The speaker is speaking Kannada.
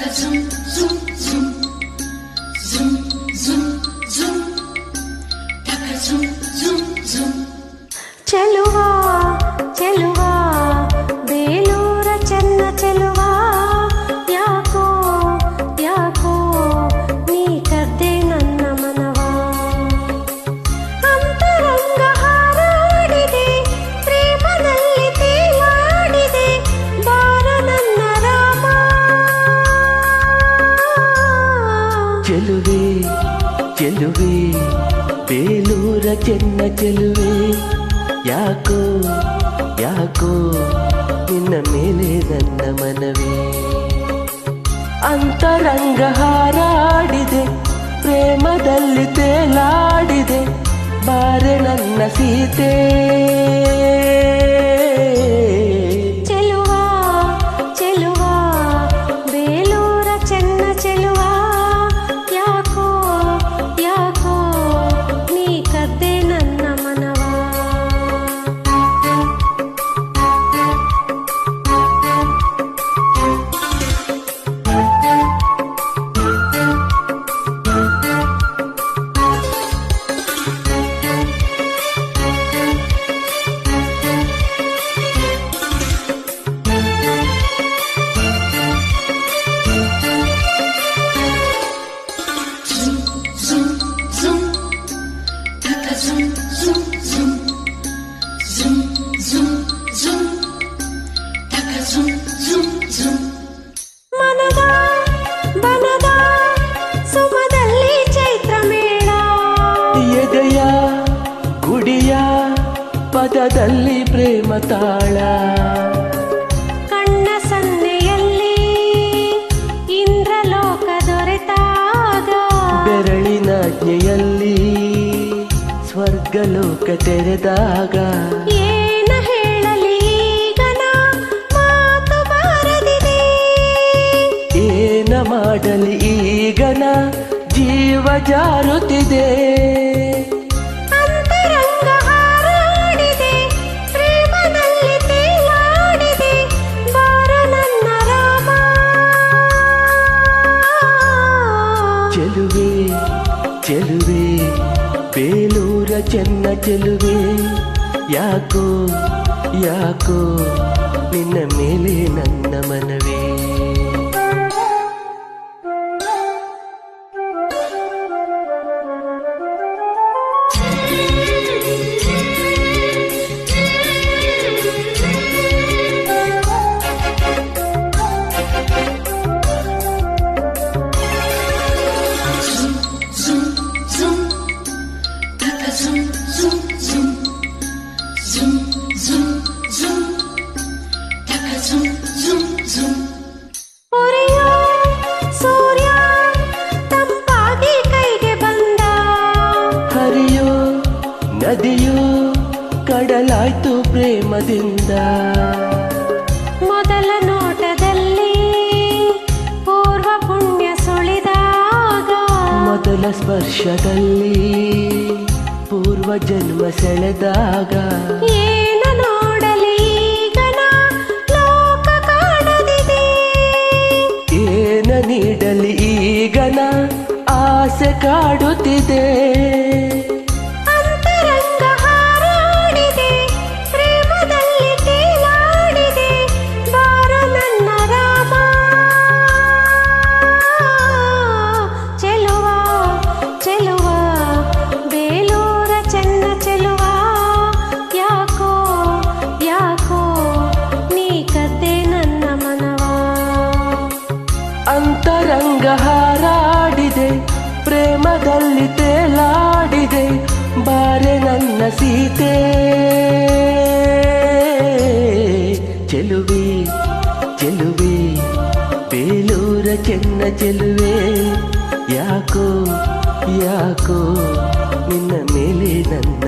的钟 ಚೆನ್ನ ಚೆಲುವೆ ಯಾಕೋ ಯಾಕೋ, ನಿನ್ನ ಮೇಲೆ ನನ್ನ ಮನವೇ. ಅಂತರಂಗ ಹಾರಾಡಿದೆ, ಪ್ರೇಮದಲ್ಲಿ ತೇಲಾಡಿದೆ, ಬಾರೆ ನನ್ನ ಸೀತೆ. ಪದದಲ್ಲಿ ಪ್ರೇಮ ತಾಳ. ಕಣ್ಣ ಸನ್ನೆಯಲ್ಲಿ ಇಂದ್ರಲೋಕ ದೊರೆತಾಗ. ಬೆರಳಿನಾಜ್ಞೆಯಲ್ಲಿ ಸ್ವರ್ಗಲೋಕ ತೆರೆದಾಗ. ಏನ ಹೇಳಲಿ ಮಾತು ಬಾರದಿದೆ. ಏನ ಮಾಡಲಿ ಈಗನ ಜೀವ ಜಾರುತ್ತಿದೆ. ಚೆನ್ನ ಚೆಲುವೆ ಯಾಕೋ ಯಾಕೋ ನಿನ್ನ ಮೇಲೆ ನನ್ನ ಮನವೇ ನದಿಯೋ ಕಡಲಾಯ್ತು ಪ್ರೇಮದಿಂದ. ಮೊದಲ ನೋಟದಲ್ಲಿ ಪೂರ್ವ ಪುಣ್ಯ ಸುಳಿದಾಗ. ಮೊದಲ ಸ್ಪರ್ಶದಲ್ಲಿ ಪೂರ್ವ ಜನ್ಮ ಸೆಳೆದಾಗ. ನೀಡಲಿ ಈಗನ ಆಸೆ ಕಾಡುತ್ತಿದೆ. ಪ್ರೇಮದಲ್ಲಿ ತೇಲಾಡಿದೆ, ಬಾರೆ ನನ್ನ ಸೀತೆ. ಚೆಲುವೆ ಚೆಲುವೆ, ಬೇಲೂರ ಚೆನ್ನ ಚೆಲುವೆ. ಯಾಕೋ ಯಾಕೋ, ನಿನ್ನ ಮೇಲೆ ನನ್ನ